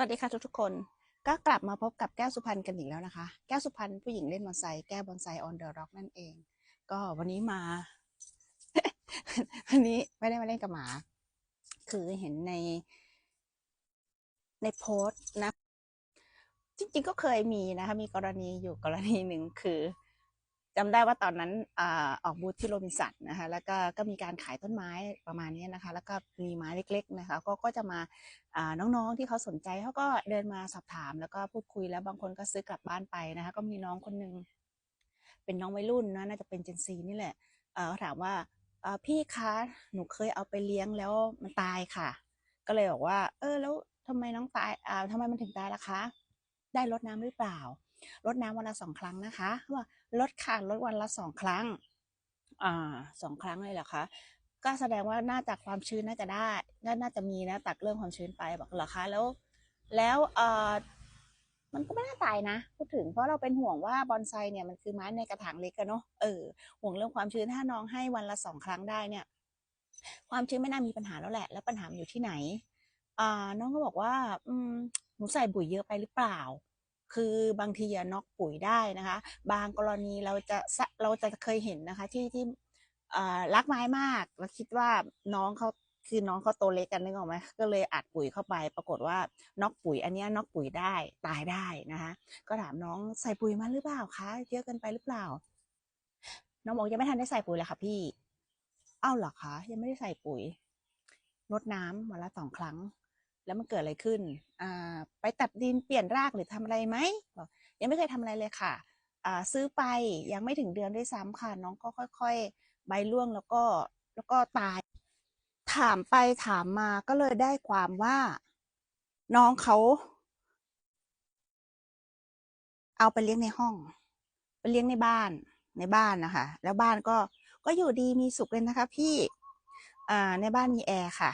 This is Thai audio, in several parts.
วัสดีค่ะทุกๆคน ก็กลับมาพบกับแก้วสุพรรณกันอีกแล้วนะคะ แก้วสุพรรณผู้หญิงเล่นบอนไซแก้วบอนไซออนเดอะร็อกนั่นเอง ก็วันนี้มา วันนี้ไม่ได้มาเล่นกับหมา คือเห็นใน ในโพสต์นะ จริงๆก็เคยมีนะคะ มีกรณีอยู่กรณีหนึ่งคือ จำได้ว่าตอนนั้นอออกบูธที่โรบินสันนะคะแล้วก็ก็มีการขายต้นไม้ประมาณนี้นะคะ แล้วก็มีไม้เล็กๆนะคะก็ก็จะมาน้องๆที่เขาสนใจเขาก็เดินมาสอบถาม แล้วก็พูดคุยแล้วบางคนก็ซื้อกลับบ้านไปนะคะก็มีน้องคนหนึ่งเป็นน้องวัยรุ่นนะน่าจะเป็นเจนซีนี่แหละเขาถามว่าพี่คะหนูเคยเอาไปเลี้ยงแล้วมันตายค่ะ ก็เลยบอกว่า เออแล้วทำไมน้องตายอ่าทำไมมันถึงตายล่ะคะ ได้รดน้ำหรือเปล่ารดน้ำวันละสองครั้งนะคะเขาบอก ลดค่ะลดวันละสองครั้ง อ่าสองครั้งเลยเหรอคะก็แสดงว่าน่าจะความชื้นน่าจะได้น่าจะมีนะตักเรื่องความชื้นไปบอกเหรอคะแล้ว แล้วเอ่อมันก็ไม่น่าตายนะ พูดถึงเพราะเราเป็นห่วงว่าบอนไซเนี่ยมันคือไม้ในกระถางเล็กกันเนาะเออห่วงเรื่องความชื้นถ้าน้องให้วันละสองครั้งได้เนี่ย ความชื้นไม่น่ามีปัญหาแล้วแหละ แล้วปัญหาอยู่ที่ไหนอ่าน้องก็บอกว่า อืมหนูใส่ปุ๋ยเยอะไปหรือเปล่า คือบางทีอะน็อกปุ๋ยได้นะคะ บางกรณีเราจะเราจะเคยเห็นนะคะ ที่ที่รักไม้มากแล้วคิดว่าน้องเขาคือน้องเขาโตเล็กกันนึกออกไหมก็เลยอัดปุ๋ยเข้าไป ปรากฏว่าน็อกปุ๋ย อันนี้น็อกปุ๋ยได้ตายได้นะคะ ก็ถามน้องใส่ปุ๋ยมาหรือเปล่าคะเยอะเกินไปหรือเปล่า น้องบอกยังไม่ทันได้ใส่ปุ๋ยเลยค่ะพี่เอ้าเหรอคะยังไม่ได้ใส่ปุ๋ยรดน้ำวันละสองครั้ง แล้วมันเกิดอะไรขึ้นอ่าไปตัดดินเปลี่ยนรากหรือทำอะไรไหมบอกยังไม่เคยทำอะไรเลยค่ะอ่าซื้อไปยังไม่ถึงเดือนด้วยซ้ำค่ะ น้องก็ค่อย ๆ ใบร่วงแล้วก็แล้วก็ตาย ถามไปถามมาก็เลยได้ความว่าน้องเขา เอาไปเลี้ยงในห้อง ไปเลี้ยงในบ้านในบ้านนะคะ แล้วบ้านก็ก็อยู่ดีมีสุขเลยนะคะ พี่อ่าในบ้านมีแอร์ค่ะ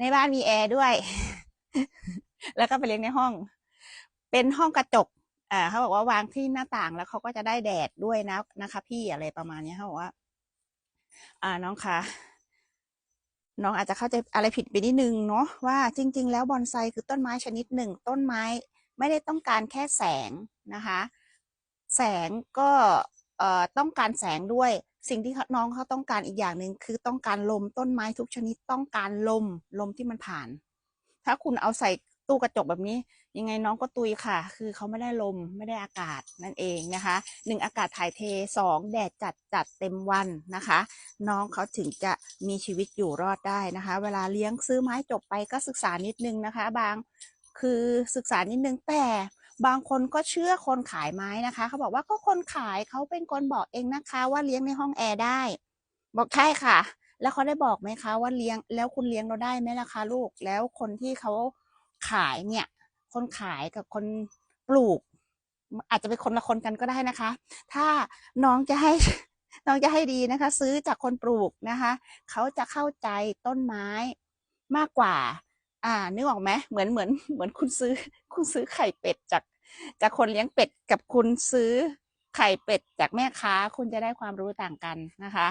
ในบ้านมีแอร์ด้วย แล้วก็ไปเลี้ยงในห้อง เป็นห้องกระจกอ่าเขาบอกว่าวางที่หน้าต่างแล้วเขาก็จะได้แดดด้วยนะนะคะ พี่อะไรประมาณนี้เขาบอกว่า อ่าน้องคะน้องอาจจะเข้าใจอะไรผิดไปนิดนึงเนาะว่าจริง ๆ แล้วบอนไซคือต้นไม้ชนิดหนึ่ง ต้นไม้ไม่ได้ต้องการแค่แสงนะคะ แสงก็เอ่อต้องการแสงด้วย สิ่งที่น้องเขาต้องการอีกอย่างหนึ่งคือต้องการลมต้นไม้ทุกชนิดต้องการลมลมที่มันผ่าน ถ้าคุณเอาใส่ตู้กระจกแบบนี้ ยังไงน้องก็ตุยค่ะ คือเขาไม่ได้ลมไม่ได้อากาศนั่นเองนะคะหนึ่งอากาศถ่ายเทสองแดดจัดจัดเต็มวันนะคะ น้องเขาถึงจะมีชีวิตอยู่รอดได้นะคะ เวลาเลี้ยงซื้อไม้จบไปก็ศึกษานิดนึงนะคะ บางคือศึกษานิดนึงแต่บางคนก็เชื่อคนขายไม้นะคะ เขาบอกว่าก็คนขายเขาเป็นคนบอกเองนะคะ ว่าเลี้ยงในห้องแอร์ได้ บอกใช่ค่ะ แล้วเขาได้บอกไหมคะว่าเลี้ยงแล้วคุณเลี้ยงเราได้ไหมล่ะคะลูกแล้วคนที่เขาขายเนี่ย คนขายกับคนปลูก อาจจะเป็นคนละคนกันก็ได้นะคะ ถ้าน้องจะให้น้องจะให้ดีนะคะ ซื้อจากคนปลูกนะคะเขาจะเข้าใจต้นไม้มากกว่า อ่านึกออกไหมเหมือนเหมือนเหมือนคุณซื้อ คุณซื้อไข่เป็ดจาก จากคนเลี้ยงเป็ดกับคุณซื้อไข่เป็ดจากแม่ค้า คุณจะได้ความรู้ต่างกันนะคะ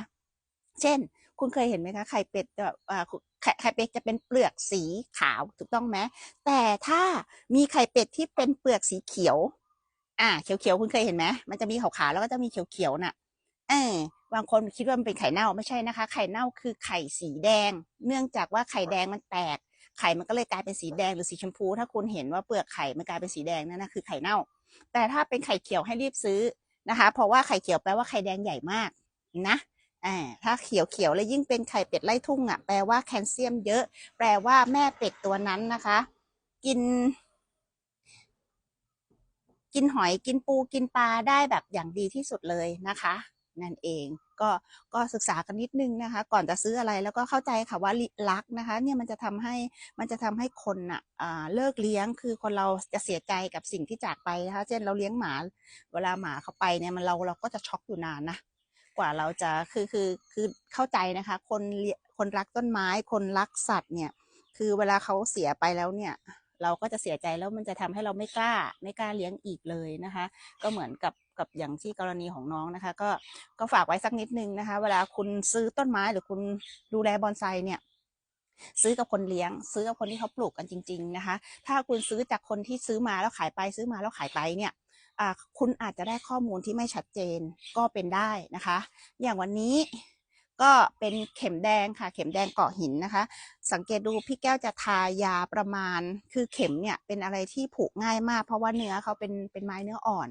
เช่น คุณเคยเห็นไหมคะไข่เป็ดแบบอ่าไข่ไข่เป็ดจะเป็นเปลือกสีขาวถูกต้องไหมแต่ถ้ามีไข่เป็ดที่เป็นเปลือกสีเขียว อ่า เขียวๆคุณเคยเห็นไหมมันจะมีขาวๆแล้วก็จะมีเขียวๆน่ะ เออบางคนคิดว่ามันเป็นไข่เน่าไม่ใช่นะคะ ไข่เน่าคือไข่สีแดง เนื่องจากว่าไข่แดงมันแตก ไข่มันก็เลยกลายเป็นสีแดงหรือสีชมพู ถ้าคุณเห็นว่าเปลือกไข่มันกลายเป็นสีแดงนั่นนะคือไข่เน่า แต่ถ้าเป็นไข่เขียวให้รีบซื้อนะคะ เพราะว่าไข่เขียวแปลว่าไข่แดงใหญ่มากนะ อ่าถ้าเขียวเขียวแล้วยิ่งเป็นไข่เป็ดไล่ทุ่งอะแปลว่าแคลเซียมเยอะ แปลว่าแม่เป็ดตัวนั้นนะคะ กิน กินหอยกินปูกินปลาได้แบบอย่างดีที่สุดเลยนะคะนั่นเองก็ก็ศึกษากันนิดนึงนะคะ ก่อนจะซื้ออะไรแล้วก็เข้าใจค่ะว่ารักนะคะ เนี่ยมันจะทำให้มันจะทำให้คนอะอ่าเลิกเลี้ยงคือคนเราจะเสียใจกับสิ่งที่จากไปนะคะ เช่นเราเลี้ยงหมา เวลาหมาเขาไปเนี่ยมันเราเราก็จะช็อกอยู่นานนะ กว่าเราจะคือคือคือเข้าใจนะคะ คนคนรักต้นไม้ คนรักสัตว์เนี่ย คือเวลาเขาเสียไปแล้วเนี่ย เราก็จะเสียใจแล้วมันจะทำให้เราไม่กล้า ไม่กล้าเลี้ยงอีกเลยนะคะ ก็เหมือนกับกับอย่างที่กรณีของน้องนะคะ ก็ก็ฝากไว้สักนิดนึงนะคะ เวลาคุณซื้อต้นไม้หรือคุณดูแลบอนไซเนี่ยซื้อกับคนเลี้ยง ซื้อกับคนที่เขาปลูกกันจริง ๆ นะคะ ถ้าคุณซื้อจากคนที่ซื้อมาแล้วขายไปซื้อมาแล้วขายไปเนี่ย คุณอาจจะได้ข้อมูลที่ไม่ชัดเจนก็เป็นได้นะคะ อย่างวันนี้ก็เป็นเข็มแดงค่ะ เข็มแดงเกาะหินนะคะ สังเกตดูพี่แก้วจะทายาประมาณ คือเข็มเนี่ยเป็นอะไรที่ผูกง่ายมาก เพราะว่าเนื้อเขาเป็นเป็นไม้เนื้ออ่อน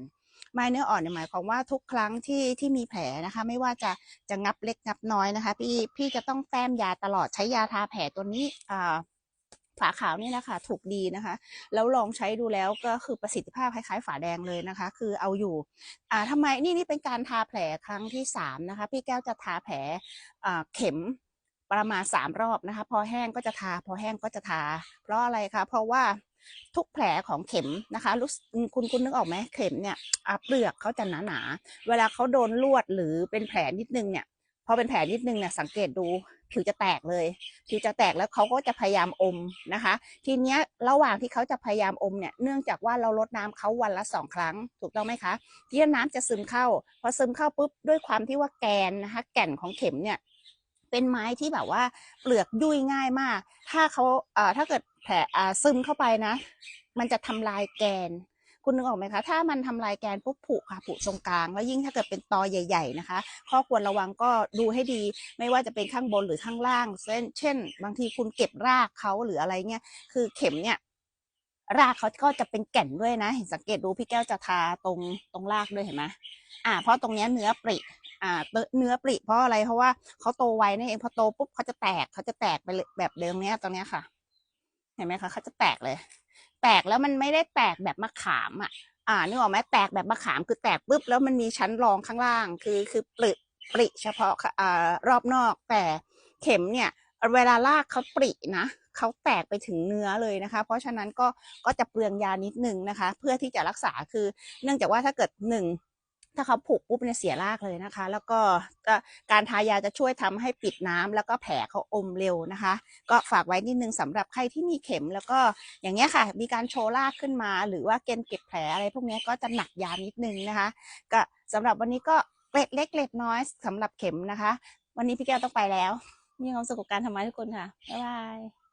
ไม้เนื้ออ่อนเนี่ยหมายความว่าทุกครั้งที่ที่มีแผลนะคะ ไม่ว่าจะจะงับเล็กงับน้อยนะคะ พี่พี่จะต้องแต้มยาตลอดใช้ยาทาแผลตัวนี้อ่า ฝาขาวนี่นะคะถูกดีนะคะ แล้วลองใช้ดูแล้วก็คือประสิทธิภาพคล้ายๆฝาแดงเลยนะคะ คือเอาอยู่อ่าทำไมนี่นี่เป็นการทาแผลครั้งที่สามนะคะพี่แก้วจะทาแผลอ่าเข็มประมาณสามรอบนะคะ พอแห้งก็จะทา พอแห้งก็จะทา เพราะอะไรคะเพราะว่าทุกแผลของเข็มนะคะรู้คุณคุณนึกออกไหมเข็มเนี่ยอ่าเปลือกเขาจะหนาหนาๆเวลาเขาโดนลวดหรือเป็นแผลนิดนึงเนี่ย พอเป็นแผลนิดนึงเนี่ยสังเกตดูผิวจะแตกเลย ผิวจะแตกแล้วเขาก็จะพยายามอมนะคะ ทีเนี้ยระหว่างที่เขาจะพยายามอมเนี่ยเนื่องจากว่าเราลดน้ำเขาวันละสองครั้ง ถูกต้องไหมคะที่น้ำจะซึมเข้า พอซึมเข้าปุ๊บด้วยความที่ว่าแกนนะคะ แก่นของเข็มเนี่ยเป็นไม้ที่แบบว่าเปลือกยุ่ยง่ายมาก ถ้าเขาเอ่อถ้าเกิดแผลอ่าซึมเข้าไปนะ มันจะทำลายแกน คุณนึกออกไหมคะ ถ้ามันทำลายแกนปุ๊บผุค่ะผุตรงกลาง แล้วยิ่งถ้าเกิดเป็นตอใหญ่ ๆ นะคะ ข้อควรระวังก็ดูให้ดี ไม่ว่าจะเป็นข้างบนหรือข้างล่าง เช่น เช่น บางทีคุณเก็บรากเขาหรืออะไรเงี้ย คือเข็มเนี่ยรากเขาก็จะเป็นแก่นด้วยนะ เห็นสังเกตดูพี่แก้วจะทาตรงตรงรากด้วยเห็นไหมอ่า เพราะตรงเนี้ยเนื้อปริอ่าเนื้อปริเพราะอะไรเพราะว่าเขาโตไวนั่นเองพอโตปุ๊บเขาจะแตกเขาจะแตกไปแบบเดิมเนี้ยตรงเนี้ยค่ะ เห็นไหมคะเขาจะแตกเลย แตกแล้วมันไม่ได้แตกแบบมะขามอะ อ่านึกออกไหมแตกแบบมะขามคือแตกปุ๊บแล้วมันมีชั้นรองข้างล่าง คือคือปริปริเฉพาะค่ะอ่ารอบนอก แต่เข็มเนี่ย เวลาลากเขาปรินะเขาแตกไปถึงเนื้อเลยนะคะ เพราะฉะนั้นก็ก็จะเปลืองยานิดนึงนะคะ เพื่อที่จะรักษาคือ เนื่องจากว่าถ้าเกิดหนึ่ง ถ้าเขาผูกปุ๊บเนี่ยเสียรากเลยนะคะ แล้วก็การทายาจะช่วยทำให้ปิดน้ำแล้วก็แผลเขาอมเร็วนะคะ ก็ฝากไว้นิดนึงสำหรับใครที่มีเข็ม แล้วก็อย่างเงี้ยค่ะ มีการโชว์รากขึ้นมา หรือว่าเกณฑ์เก็บแผลอะไรพวกนี้ก็จะหนักยานิดนึงนะคะ ก็สำหรับวันนี้ก็เกล็ดเล็กเกล็ดน้อยสำหรับเข็มนะคะ วันนี้พี่แก้วต้องไปแล้ว มีความสุขกับการทำงานทุกคนค่ะบ๊ายบาย